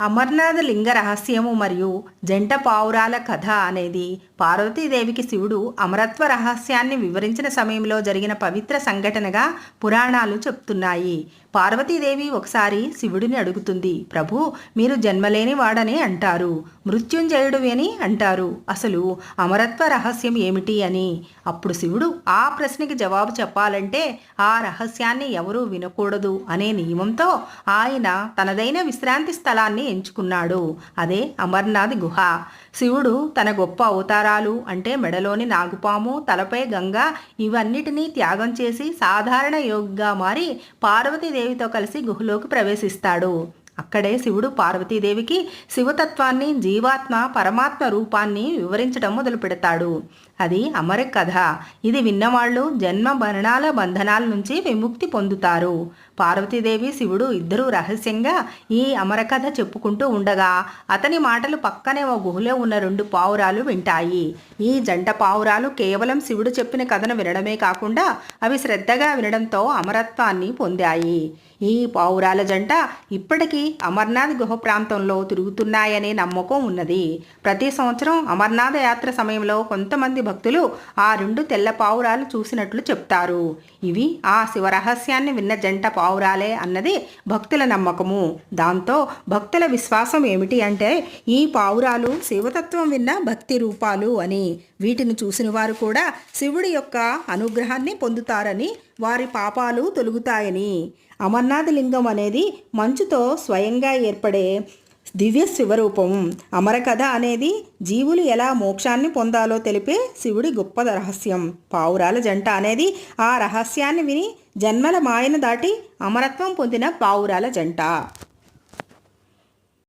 అమర్నాథ్ లింగ రహస్యము మరియు జంట పావురాల కథ అనేది పార్వతీదేవికి శివుడు అమరత్వ రహస్యాన్ని వివరించిన సమయంలో జరిగిన పవిత్ర సంఘటనగా పురాణాలు చెప్తున్నాయి. పార్వతీదేవి ఒకసారి శివుడిని అడుగుతుంది ప్రభు మీరు జన్మలేని వాడని అంటారు. మృత్యుంజయుడు అని అంటారు. అసలు అమరత్వ రహస్యం ఏమిటి అని? అప్పుడు శివుడు ఆ ప్రశ్నకి జవాబు చెప్పాలంటే ఆ రహస్యాన్ని ఎవరూ వినకూడదు అనే నియమంతో ఆయన తనదైన విశ్రాంతి స్థలాన్ని ఎంచుకున్నాడు. అదే అమర్నాథ్ గుహ. శివుడు తన గొప్ప అవతారాలు అంటే మెడలోని నాగుపాము తలపై గంగ ఇవన్నిటినీ త్యాగం చేసి సాధారణ యోగిగా మారి పార్వతీదేవితో కలిసి గుహలోకి ప్రవేశిస్తాడు. అక్కడే శివుడు పార్వతీదేవికి శివతత్వాన్ని జీవాత్మ పరమాత్మ రూపాన్ని వివరించడం మొదలు పెడతాడు అది అమర కథ. ఇది విన్నవాళ్ళు జన్మ మరణాల బంధనాల నుంచి విముక్తి పొందుతారు. పార్వతీదేవి శివుడు ఇద్దరూ రహస్యంగా ఈ అమర కథ చెప్పుకుంటూ ఉండగా అతని మాటలు పక్కనే ఓ గుహలో ఉన్న రెండు పావురాలు వింటాయి. ఈ జంట పావురాలు కేవలం శివుడు చెప్పిన కథను వినడమే కాకుండా అవి శ్రద్ధగా వినడంతో అమరత్వాన్ని పొందాయి. ఈ పావురాల జంట ఇప్పటికీ అమర్నాథ్ గుహ ప్రాంతంలో తిరుగుతున్నాయనే నమ్మకం ఉన్నది. ప్రతి సంవత్సరం అమర్నాథ యాత్ర సమయంలో కొంతమంది భక్తులు ఆ రెండు తెల్ల పావురాలు చూసినట్లు చెప్తారు. ఇవి ఆ శివరహస్యాన్ని విన్న జంట పావురాలే అన్నది భక్తుల నమ్మకము. దాంతో భక్తుల విశ్వాసం ఏమిటి అంటే ఈ పావురాలు శివతత్వం విన్న భక్తి రూపాలు అని. వీటిని చూసిన వారు కూడా శివుడి యొక్క అనుగ్రహాన్ని పొందుతారని వారి పాపాలు తొలుగుతాయని. అమర్నాథ్ లింగం అనేది మంచుతో స్వయంగా ఏర్పడే దివ్య శివరూపం. అమరకథ అనేది జీవులు ఎలా మోక్షాన్ని పొందాలో తెలిపే శివుడి గొప్ప రహస్యం. పావురాల జంట అనేది ఆ రహస్యాన్ని విని జన్మల మాయను దాటి అమరత్వం పొందిన పావురాల జంట.